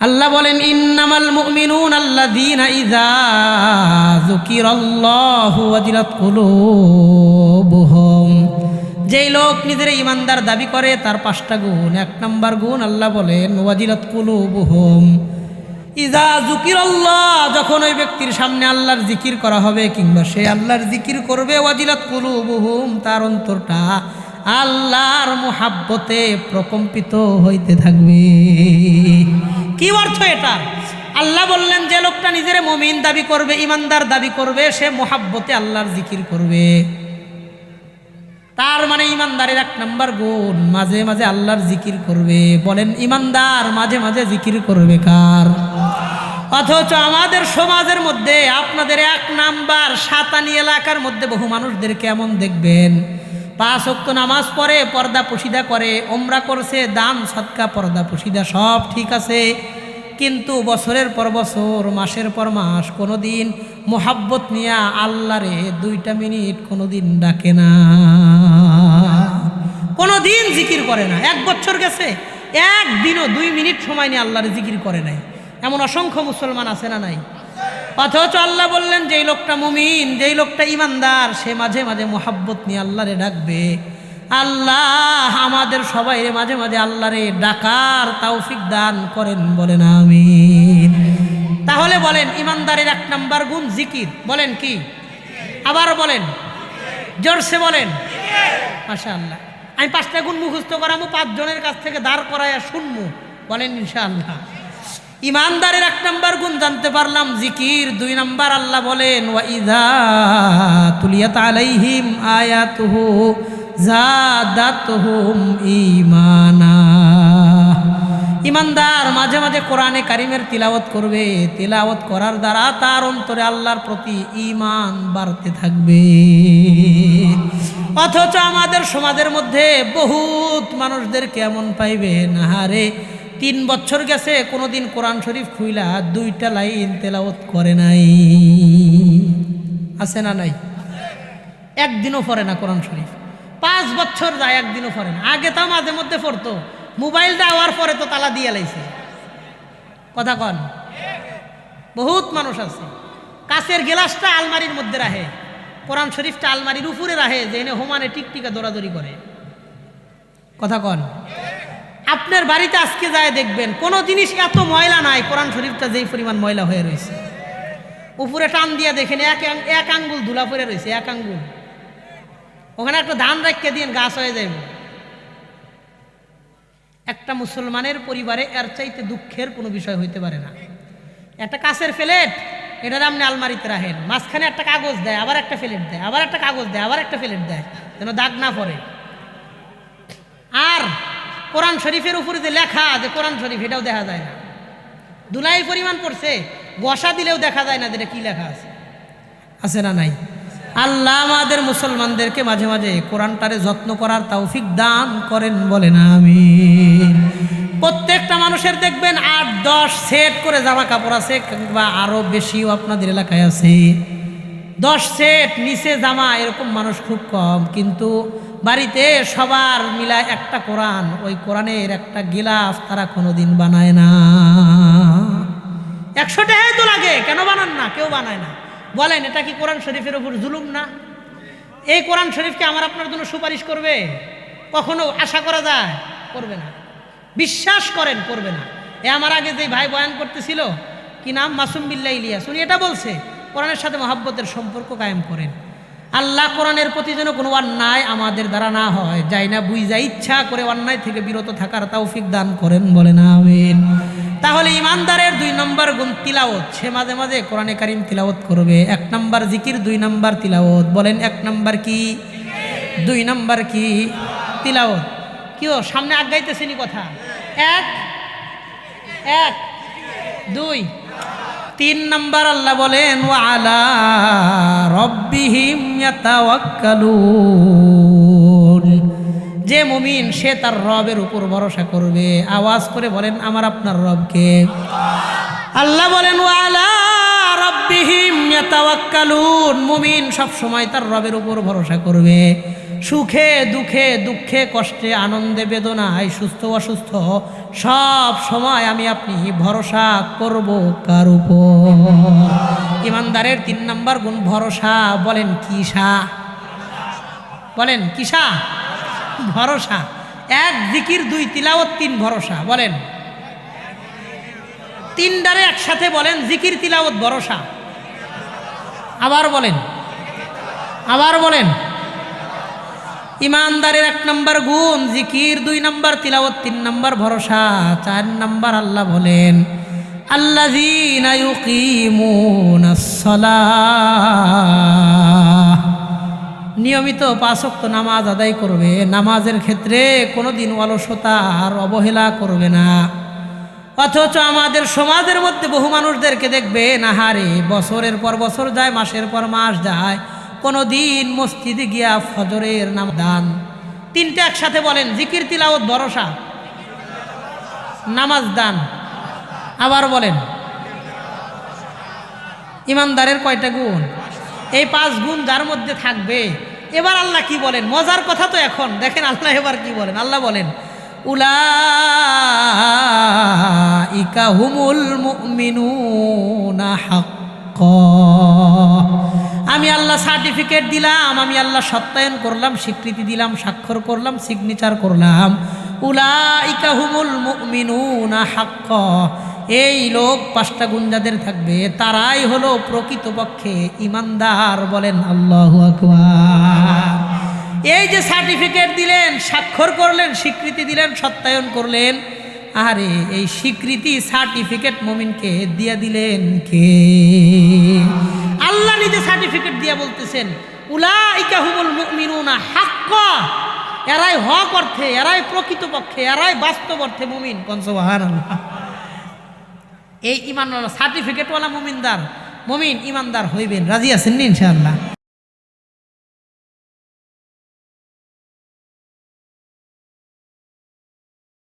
আল্লাহ বলেন, ইন্নামাল মুমিনুন আল্লাযীনা ইযা যুকিরাল্লাহু ওয়াজিলাত কুলুবুহুম। যেই লোক নিজের ইমানদার দাবি করে, তার পাঁচটা গুণ। এক নাম্বার গুণ আল্লাহ বলেন, ওয়াজিলাত কুলুবুহুম। ইজা জুকিরাল্লাহ যখন ওই ব্যক্তির সামনে আল্লাহর জিকির করা হবে, কিংবা সে আল্লাহর জিকির করবে, ওয়াজিলাত কুলুবুহুম, তার অন্তরটা আল্লাহর মুহাব্বতে প্রকম্পিত হইতে থাকবে। কি অর্থ এটা? আল্লাহ বললেন, যে লোকটা নিজের মমিন দাবি করবে ইমানদার দাবি করবে, সে মোহাব্বতে আল্লাহর জিকির করবে। তার মানে ইমানদারের এক নম্বর গুণ, মাঝে মাঝে আল্লাহর জিকির করবে। বলেন ইমানদার মাঝে মাঝে জিকির করবে কার? অথচ আমাদের সমাজের মধ্যে, আপনাদের এক নাম্বার সাতানি এলাকার মধ্যে বহু মানুষদের কেমন দেখবেন পাঁচ অক্ত নামাজ পড়ে, পর্দা পুশিদা করে ওমরা করছে, দান, সৎকা, পর্দা পুশিদা, সব ঠিক আছে। কিন্তু বছরের পর বছর, মাসের পর মাস কোনো দিন মোহাব্বত নিয়া আল্লাহরে দুইটা মিনিট কোনো দিন ডাকে না। কোনো দিন জিকির করে না। এক বছর গেছে একদিনও দুই মিনিট সময় নিয়ে আল্লাহরে জিকির করে নাই। এমন অসংখ্য মুসলমান আছে না নাই? অথচ আল্লাহ বললেন, যেই লোকটা মুমিন, যেই লোকটা ইমানদার সে মাঝে মাঝে মোহাব্বত নিয়ে আল্লাহরে ডাকবে। আল্লাহ আমাদের সবাই মাঝে মাঝে আল্লাহরে ডাকার তৌফিক দান করেন বলেন, আমিন। তাহলে বলেন ইমানদারের এক নাম্বার গুণ জিকির। বলেন কি? আবার বলেন। জোরসে বলেন। মাশা আল্লাহ আমি পাঁচটা গুণ মুখস্থ করামো, পাঁচজনের কাছ থেকে দাঁড় করাইয়া শুনব বলেন, ইনশাআল্লাহ। ইমানদারের এক নম্বর গুণ জানতে পারলাম, জিকির। দুই নম্বর আল্লাহ বলেন জাদাতুহুম ঈমানা। ইমানদার মাঝে মাঝে কোরআনে কারিমের তিলাওয়াত করবে। তিলাওয়াত করার দ্বারা তার অন্তরে আল্লাহর প্রতি ঈমান বাড়তে থাকবে। অথচ আমাদের সমাজের মধ্যে বহুত মানুষদের কেমন পাইবেন হারে তিন বছর গেছে, কোনোদিন কোরআন শরীফ খুইলা দুইটা লাইন তেলাওয়াত করে নাই। আছে না নাই? একদিনও পড়ে না কোরআন শরীফ। পাঁচ বছর যায়, একদিনও পড়ে না। আগে তাও মাঝে মধ্যে পড়তো। মোবাইল দেওয়ার পরে তো তালা দিয়ে লাইছে। কথা কন। বহুত মানুষ আছে। কাছের গেলাসটা আলমারির মধ্যে রাখে। কোরআন শরীফটা আলমারির উপরে রাখে যে এনে হোমানে টিকটিকা দৌড়াদৌড়ি করে। কথা কন। আপনার বাড়িতে আজকে যায় দেখবেন, কোনো জিনিস এত ময়লা নাই, কোরআন শরীফটা যেই পরিমাণ ময়লা হয়ে রয়েছে। উপরে টান দিয়ে দেখেন, এক এক আঙ্গুল ধুলা পড়ে রয়েছে, এক আঙ্গুল। ওখানে একটা ধান রাখিয়ে দিন, গাছ হয়ে যাইব। একটা মুসলমানের পরিবারে এর চাইতে দুঃখের কোনো বিষয় হইতে পারে না। একটা কাছের প্লেট, এটার আপনি আলমারিতে রাখেন। মাঝখানে একটা কাগজ দেয়, আবার একটা প্লেট দেয়, আবার একটা কাগজ দেয়, আবার একটা প্লেট দেয়, যেন দাগ না পড়ে। আর কোরআন শরীফের উপরে যে লেখা যে কোরআন শরীফ, এটাও দেখা যায় না। দুলাই পরিমাণ পড়ছে, বসা দিলেও দেখা যায় না যে এটা কি লেখা আছে। আছে না নাই? আল্লাহ আমাদের মুসলমানদেরকে মাঝে মাঝে কোরআনটারে যত্ন করার তৌফিক দান করেন বলেন আমি প্রত্যেকটা মানুষের দেখবেন আট, দশ সেট করে জামা কাপড় আছে, কিংবা আরও বেশিও আপনাদের এলাকায় আছে। দশ সেট নিচে জামা এরকম মানুষ খুব কম, কিন্তু বাড়িতে সবার মিলায় একটা কোরআন, ওই কোরআনের একটা গিলাফ তারা কোনোদিন বানায় না। একশো টাকাই তো লাগে, কেন বানান না? কেউ বানায় না। বলেন, এটা কি কোরআন শরীফের উপর জুলুম না? এই কোরআন শরীফকে আমার আপনার জন্য সুপারিশ করবে? কখনো আশা করা যায়? করবে না। বিশ্বাস করেন, করবে না। এ আমার আগে যে ভাই বয়ান করতেছিল, কি নাম? মাসুম বিল্লা ইলিয়াস উনি এটা বলছে। কোরআনের সাথে মহাব্বতের সম্পর্ক কায়েম করেন। আল্লাহ কোরআনের প্রতি যেন কোনো অন্যায় আমাদের দ্বারা না হয়, যাই না বুঝা ইচ্ছা করে অন্যায় থেকে বিরত থাকার তৌফিক দান করেন বলে না আমিন। তাহলে ইমানদারের দুই নম্বর গুণ তিলাওত সে মাঝে মাঝে কোরআনে কারিম তিলাওত করবে। এক নম্বর জিকির, দুই নম্বর তিলাওত বলেন, এক নম্বর কি? দুই নম্বর কি? তিলাওত কিও সামনে আগাইতেছেনি কথা। এক এক, দুই। তিন নম্বর আল্লাহ বলেন ও আলা রব্বিহিম যে মুমিন, সে তার রবের উপর ভরসা করবে। আওয়াজ করে বলেন, আমার আপনার রবকে। আল্লাহ বলেন ও আলা রব্বিহিম মুমিন সব সময় তার রবের উপর ভরসা করবে। সুখে, দুঃখে দুঃখে, কষ্টে, আনন্দে বেদনায়, সুস্থ, অসুস্থ, সব সময় আমি আপনি ভরসা করব কার ইমানদারের তিন নম্বর গুণ ভরসা, বলেন কিসা? বলেন কিসা? ভরসা। এক জিকির, দুই তিলাওয়াত, তিন ভরসা, বলেন। তিনটারে একসাথে বলেন, জিকির, তিলাওয়াত, ভরসা। আবার বলেন। আবার বলেন। ইমানদারের এক নম্বর গুণ, জিকির দুই নম্বর, তিলাওয়াত তিন নম্বর, ভরসা চার নম্বর, আল্লাহ বলেন নিয়মিত পাঁচক্ত নামাজ আদায় করবে। নামাজের ক্ষেত্রে কোনো দিন অলসতা আর অবহেলা করবে না। অথচ আমাদের সমাজের মধ্যে বহু মানুষদেরকে দেখবে না হারে বছরের পর বছর যায়, মাসের পর মাস যায় কোনো দিন মসজিদে গিয়া ফজরের নাম দান। তিনটা একসাথে বলেন, জিকির তিলাওত ভরসা। নামাজ দান। আবার বলেন, ইমানদারের কয়টা গুণ? এই পাঁচ গুণ যার মধ্যে থাকবে। এবার আল্লাহ কি বলেন? মজার কথা তো এখন। দেখেন আল্লাহ এবার কি বলেন? আল্লাহ বলেন, উলাইকা হুমুল মুমিনুনা হাক্কা। আমি আল্লাহ সার্টিফিকেট দিলাম, আমি আল্লাহ সত্যায়ন করলাম, স্বীকৃতি দিলাম, স্বাক্ষর করলাম সিগনেচার করলাম। উলাইকা হুমুল মুমিনুনা হাক্কা। এই লোক পাঁচটা গুণ যাদের থাকবে, তারাই হলো প্রকৃতপক্ষে ইমানদার বলেন আল্লাহু এই যে সার্টিফিকেট দিলেন, স্বাক্ষর করলেন, স্বীকৃতি দিলেন, সত্যায়ন করলেন, আরে এই স্বীকৃতি সার্টিফিকেট মমিনকে দিয়ে দিলেন কে? আল্লাহ নিজে সার্টিফিকেট দিয়ে বলতেছেন, উলাইকা হুমুল মুমিনুনা হাক্কা। এরাই হক অর্থে, এরাই প্রকৃতপক্ষে, এরাই বাস্তব অর্থে মুমিন। কনসবাহান এই ইমান সার্টিফিকেটওয়ালা মুমিনদার, মুমিন ইমানদার হইবেন। রাজি আছেন ইনশাআল্লাহ?